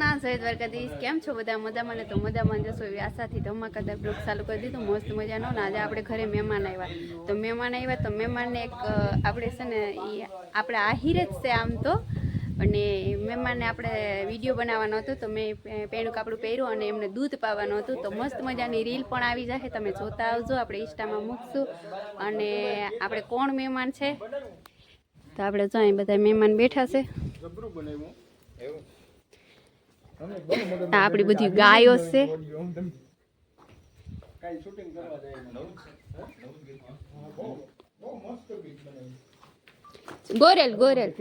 ના જય દ્વારકાધીશ કેમ છો બધા? મજામાં ને? તો મજામાં જશો એવી આશાથી ધમાકાદાર બ્લોગ ચાલુ કરી દીધું. મસ્ત મજાનો. ને આજે આપણે ઘરે મહેમાન આવ્યા. તો મહેમાન આવ્યા તો મહેમાનને એક આપણે છે ને એ આપણે આહિર જ છે આમ તો. અને મહેમાનને આપણે વીડિયો બનાવવાનો હતો. તો મેં પેણું કાપડું પહેર્યું અને એમને દૂધ પાવાનું હતું. તો મસ્ત મજાની રીલ પણ આવી જશે. તમે જોતા આવજો. આપણે ઇન્સ્ટામાં મૂકશું. અને આપણે કોણ મહેમાન છે? તો આપણે જો બધા મહેમાન બેઠા છે. આપણી બધી ગાયો છે. ગોરેલ ગોરેલ.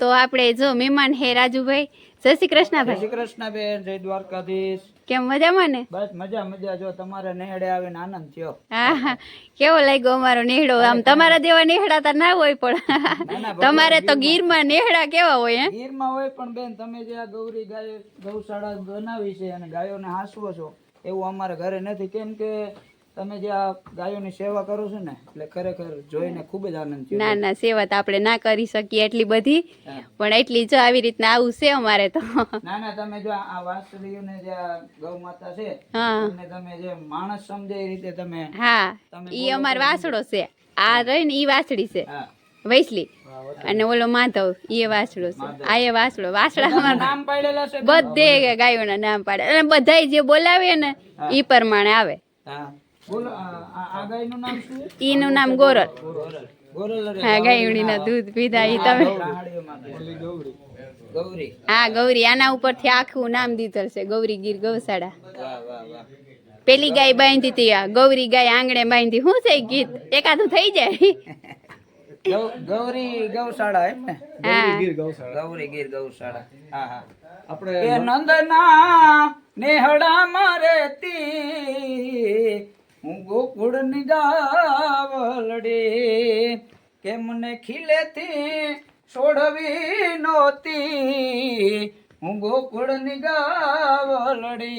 તો આપણે જો મહેમાન હે રાજુભાઈ. જય શ્રી કૃષ્ણ ભાઈ. શ્રી કૃષ્ણ બેન, જય દ્વારકાધીશ. કેમ મજામાં ને? બસ મજા મજા. જો તમારે નેહડે આવીને આનંદ થયો. હા કેવો લાગ્યો અમારો નેહડો? આમ તમારા જેવા નેહડા તો ના હોય પણ. તમારે તો ગીરમાં નેહડા કેવા હોય હે? ગીરમાં હોય પણ બેન તમે જે આ ગૌરી ગાય ગૌશાળા બનાવી છે અને ગાયોને હાસવો છો એવું અમારા ઘરે નથી. કેમ કે તમે જે આ ગાયોની સેવા કરો છો ને એટલે ખરેખર જોઈને ખૂબ જ આનંદ થયો. ના ના સેવા તો આપણે ના કરી શકીએ એટલી બધી પણ એટલી જો આવી રીતના આવું છે અમારે તો. ના ના તમે જો આ વાસળીઓને જે ગૌ માતા છે હા. તમે જે માણસ સમજે એ રીતે તમે હા ઈ અમાર વાસડો છે. આ રહી ને ઈ વાસડી છે. વૈસલી. અને ઓલો માધવ ઈ વાસડો છે. આ એ વાસડો વાસડા નામ પાડેલા છે બધે ગાયોના નામ પાડે. અને બધાય જે બોલાવે ને ઈ પ્રમાણે આવે. હા. બોલો આ આ- આ ગાયનું નામ શું? ઈનું નામ ગોરલ. હા ગાયુડીના દૂધ પીધા ઈ તમે. હા ગૌરી. આના ઉપરથી આખું નામ દીધેલ છે ગૌરી ગીર ગૌશાળા. વાહ વાહ વાહ. પેલી ગાય બાંધી હતી આ ગૌરી ગાય આંગણે બાંધી. શું છે ગીત? એકાદું થઈ જાય. ગૌરી ગૌશાળા એમ ને? હા. ગૌરી ગીર ગૌશાળા. હા હા. આપણે નંદના નેહડામાં રેતી હું ગોકુળની ગાવલડી કે મને ખીલેથી છોડવી નહોતી. હું ગોકુળની ગાવલડી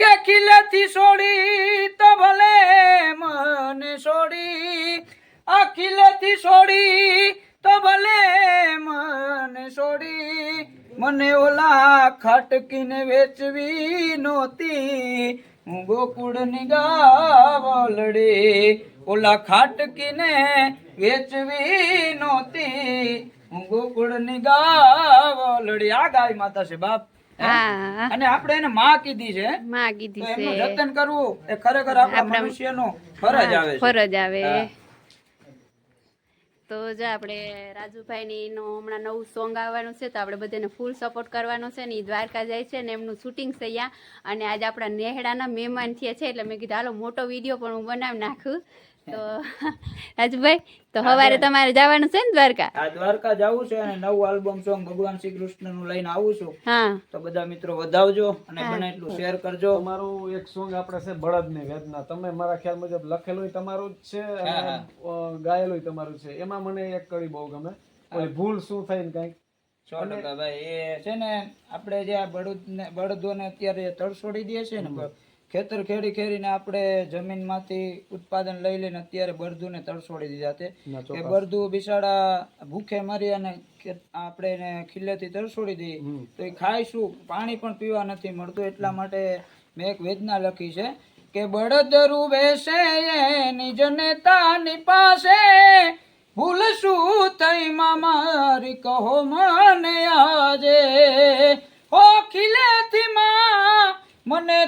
કે ખીલેથી છોડી તો ભલે મને છોડી અખિલેથી છોડી તો ભલે મને છોડી મને ઓલા ખટકીને વેચવી નહોતી. હું ગોકુળની ગાવલડી ઓલા ખાટકીને વેચવી નહોતી. હું ગોકુળની ગાવલડે આ ગાય માતા છે બાપ. અને આપણે એને માં કીધી છે. માં કીધી છે. એનું જતન કરવું એ ખરેખર આપણા મનુષ્યનો ફરજ આવે ફરજ આવે. તો જો આપણે રાજુભાઈની નો હમણાં નવું સોંગ આવવાનું છે, તો આપણે બધાને ફૂલ સપોર્ટ કરવાનો છે ને એ દ્વારકા જાય છે ને એમનું શૂટિંગ છે અહીંયા અને આજે આપણા નેહડાના મહેમાન થયા છે, એટલે મેં કીધું, હાલો, મોટો વીડિયો પણ હું બનાવી નાખું. તો રાજુભાઈ તો સવારે તમારે જવાનું છે ને દ્વારકા? આ દ્વારકા જવું છે અને નવું આલ્બમ સોંગ ભગવાન શ્રી કૃષ્ણનું લઈને આવું છું. હા. તો બધા મિત્રો વધાવજો અને બને એટલું શેર કરજો. તમારું એક સોંગ આપણે છે બળદની વેદના. તમે મારા ખ્યાલ મુજબ લખેલું તમારું જ છે અને ગાયેલું તમારું છે. એમાં મને એક કડી બહુ ગમે. ભૂલ શું થઈ ને કંઈક? સો ટકા ભાઈ એ છે ને આપણે જે આ બળદ ને બળદોને અત્યારે તડછોડી દે છે ને ખેતર ખેડી ખેડીને આપણે જમીનમાંથી ઉત્પાદન લઈ લઈને અત્યારે બળદુને તરસોડી દીધા છે. કે બળદુ બિસાડા ભૂખે મરી અને આપણે એને ખીલેથી તરસોડી દઈએ. તો એ ખાય શું પાણી પણ પીવા નથી મળતું. એટલા માટે મેં એક વેદના લખી છે કે બળદરુ બેસે એની જનેતાની પાસે. ભૂલ શું થઈ મારી કહો મને આજે. ઓ ખીલેથી માં મને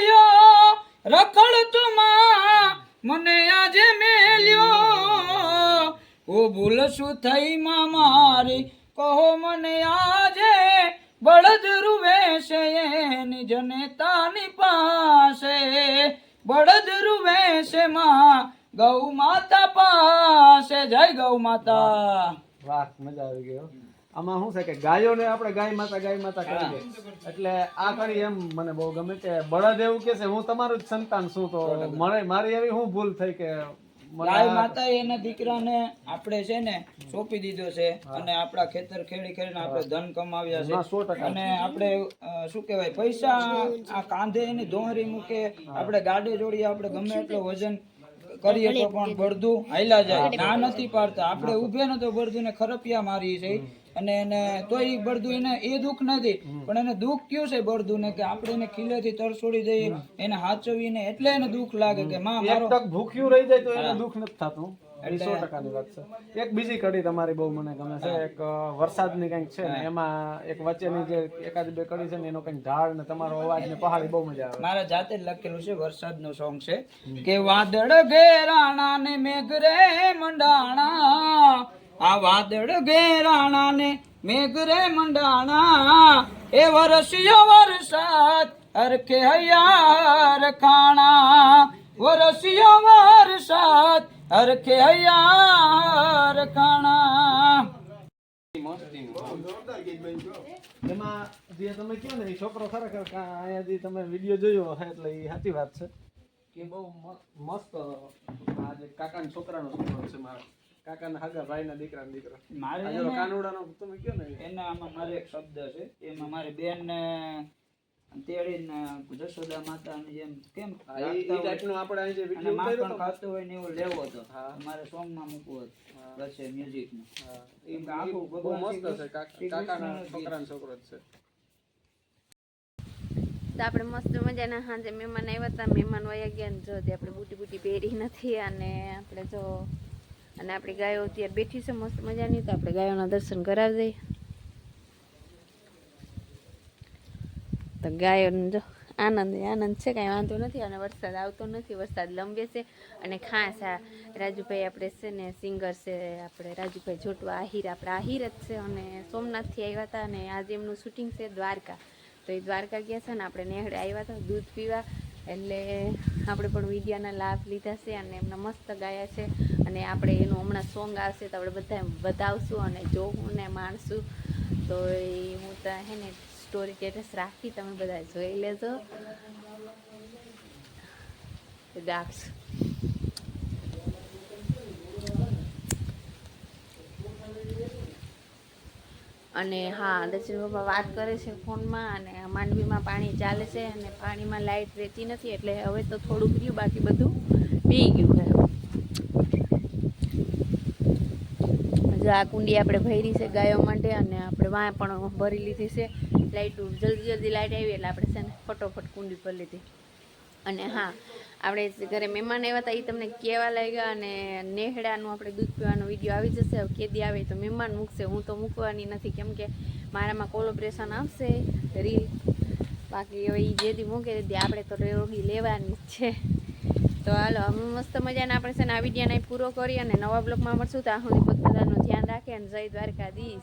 તરસોડ્યો રખડતું માં મને આજે મેલ્યો. ઓ ભૂલ શું થઈ માં મારી? કહો મને આજે બળદ રૂવે છે એની જનતાની પાસે. બળદ રૂવે છે માં ગૌ માતા પાસે. જય ગૌ માતા. વાહ મજા આવી ગયો આમાં શું છે કે ગાયોને આપણે ગાય માતા ગાય માતા કરીએ. એટલે આ કરી એમ મને બહુ ગમે કે બળદ એવું કે છે હું તમારું જ સંતાન છું તો મને મારી એવી શું ભૂલ થઈ કે ગાય માતા એના દીકરાને આપણે છે ને સોંપી દીધો છે અને આપણા ખેતર ખેડી ખેડીને આપણે ધન કમાવ્યા છે. અને આપણે શું કહેવાય પૈસા આ કાંધે એની દોહરી મૂકે આપણે ગાડે જોડીએ આપણે ગમે એટલો વજન કરીએ તો પણ બળદું હાલ્યા જાય. ના નથી પાડતા. આપણે ઉભે ને તો બળદું ને ખરપિયા મારી છે અને એને તો એ બળદું એને એ દુઃખ નથી. પણ એને દુઃખ કયું છે બળદું ને કે આપણે એને ખીલેથી તરસોડી દઈએ એને હાચવીને એટલે એને દુઃખ લાગે કે માં મારો ભૂખ્યું રહી જાય તો એને દુઃખ નથી થતું. એ સો ટકાની વાત છે. એક બીજી કડી તમારી બહુ મને ગમે છે. એક વરસાદની કંઈક છે એમાં એક વચ્ચેની જે એકાદ બે કડી છે ને, એનો કંઈક ઢાળ ને તમારો અવાજ ને પહાડી બહુ મજા આવે. મારા જાતે લખેલું છે, વરસાદનું સોંગ છે, કે વાદળ ઘેરાણા ને મેઘરે મંડાણા. આ વાદળ ઘેરાણા ને મેઘરે મંડાણા. એ વરસ્યો વરસાદ અરખે હૈયાર ખાણા. વરસ્યો વરસાદ અરખે હૈયાર કાણા એમાં જે તમે કહો ને એ છોકરો ખરેખર કા- અહીંયા જે તમે વીડિયો જોયો હશે એટલે એ સાચી વાત છે. કે બહુ મસ્ત આ જે કાકાના છોકરાનો છોકરો છે મારો. કાકાના હાગા ભાઈના દીકરાના દીકરો. મારે કાનુડાનો તમે કહો ને એના આમાં મારે એક શબ્દ છે. એમાં મારી બેન ને તેડીને જશોદા માતાની જેમ કેમ હા, એ એ ટાઈપનો આપણે અહીં જે અને વીડિયો માં ઉતાર્યો હોય ને એવું લેવો હતો. હા. મારે સોંગમાં વચ્ચે મ્યુઝિક એ એ આખું ભગવાન મસ્ત છે કાકાના છોકરાનો છોકરો છે. તો આપણે મસ્ત મજાના સાંજે મહેમાન આવ્યા હતા મહેમાન વયા ગયા ને જો તે આપણે બુટી બુટી પહેરી નથી અને આપણે જો અને આપણી ગાયો ત્યાં બેઠી છે મસ્ત મજાની તો આપણે ગાયોના દર્શન કરાવી દઈએ. તો ગાયોને જો આનંદ આનંદ છે, કાંઈ વાંધો નથી અને વરસાદ આવતો નથી. વરસાદ લંબે છે અને ખાસ આ રાજુભાઈ આપણે છે ને સિંગર છે, આપણે રાજુભાઈ જોટવા આહિર, આપણે આહિર જ છે અને સોમનાથથી આવ્યા હતા અને આજે એમનું શૂટિંગ છે દ્વારકા. તો એ દ્વારકા ગયા છે ને આપણે નેહડે આવ્યા હતા દૂધ પીવા. એટલે આપણે પણ વિદ્યાના લાભ લીધા છે અને એમના મસ્ત ગાયા છે. અને આપણે એનું હમણાં સોંગ આવશે તો આપણે બધા બતાવશું અને જોવું ને માણશું. તો એ હું તો હે ને સ્ટોરી સ્ટેટસ રાખી તમે બધા જોઈ લેજો. ડાક્સ અને હા દર્શન બાબા વાત કરે છે ફોનમાં અને માંડવીમાં પાણી ચાલે છે અને પાણીમાં લાઇટ રહેતી નથી એટલે હવે તો થોડુંક રહ્યું, બાકી બધું પી ગયું છે. જો આ કુંડી આપણે ભરી છે ગાયો માટે અને આપણે વાં પણ ભરી લીધી છે. લાઇટ જલ્દી જલ્દી લાઇટ આવી એટલે આપણે છે ને ફટોફટ કુંડી ભરી લીધી. અને હા, આપણે જે ઘરે મહેમાન આવ્યા હતા એ તમને કહેવા લાગ્યા અને નેહડાનું આપણે દૂધ પીવાનો વીડિયો આવી જશે. હવે કેદી આવે તો મહેમાન મૂકશે. હું તો મૂકવાની નથી. કેમ કે મારામાં કોલોબ્રેશન આવશે. રીલ બાકી હવે એ જેદી મૂકે તેથી આપણે તો રોગી લેવાની જ છે. તો હાલો, અમે મસ્ત મજાને આપણે છે ને આ વિડીયોને પૂરો કરી અને નવા બ્લોગમાં મળશું. તો આ સુધી બધાનું ધ્યાન રાખે અને જય દ્વારકાધીશ.